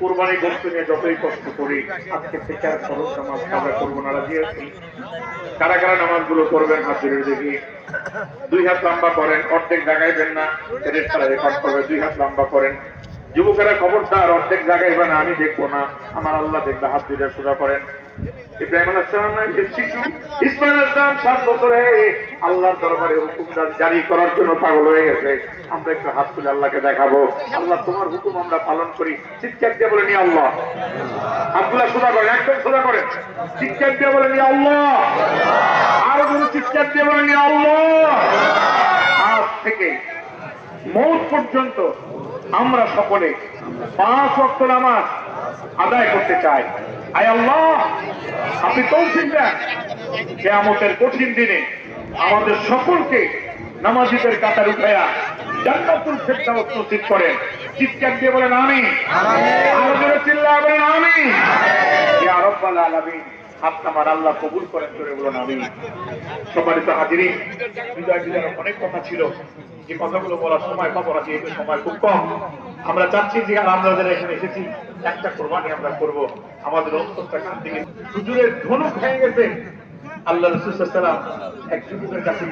কোরবানি করতে নিয়ে যতই কষ্ট করি, আজকে থেকে আর খরচ নামাজ আমরা করব না, রাজি আছি। কারা কারা নামাজগুলো করবেন হাত ধরে দেখি। দুই হাত লম্বা করেন, অর্ধেক জাগাইবেন না, এদের ছাড়া রেকর্ড করবে, দুই হাত লম্বা করেন। যুবকেরা খবরদার অর্ধেক জাগাইবে না আমি দেখব না। আমার আল্লাহ দেখবে, হাত সোজা করেন। পালন করি। দিয়ে বলে আল্লাহ। সোজা করেন বলে আল্লাহ। বলে আল্লাহ। থেকে মৌত পর্যন্ত আমরা সকলে পাঁচ ওয়াক্ত নামাজ আদায় করতে চাই। আয় আল্লাহ আপনি তৌফিক দেন। কেয়ামতের কঠিন দিনে আমাদের সকলকে নামাজিদের কাতার উঠাইয়া জান্নাতুল ফেরদাউস নসিব করেন। চিৎকার দিয়ে বলেন আমি আরও জোরে চিল্লায় বলেন আমি ইয়া রাব্বাল আলামিন আপনি আমার আল্লাহ কবুল করেন করে বলুন আমি সম্মানিত হাজিরি হৃদয় বিদারের অনেক কথা ছিল। যে কথাগুলো বলার সময় খবর আছে এই সময় খুব কম। আমরা চাচ্ছি যে আমরা যারা এখানে এসেছি, একটা কোরবানি আমরা করব। আমাদের অন্তরটা কান সুজুরের ধনুক হয়ে গেছে। আল্লাহ রসুল সাল্লাম এক কাছে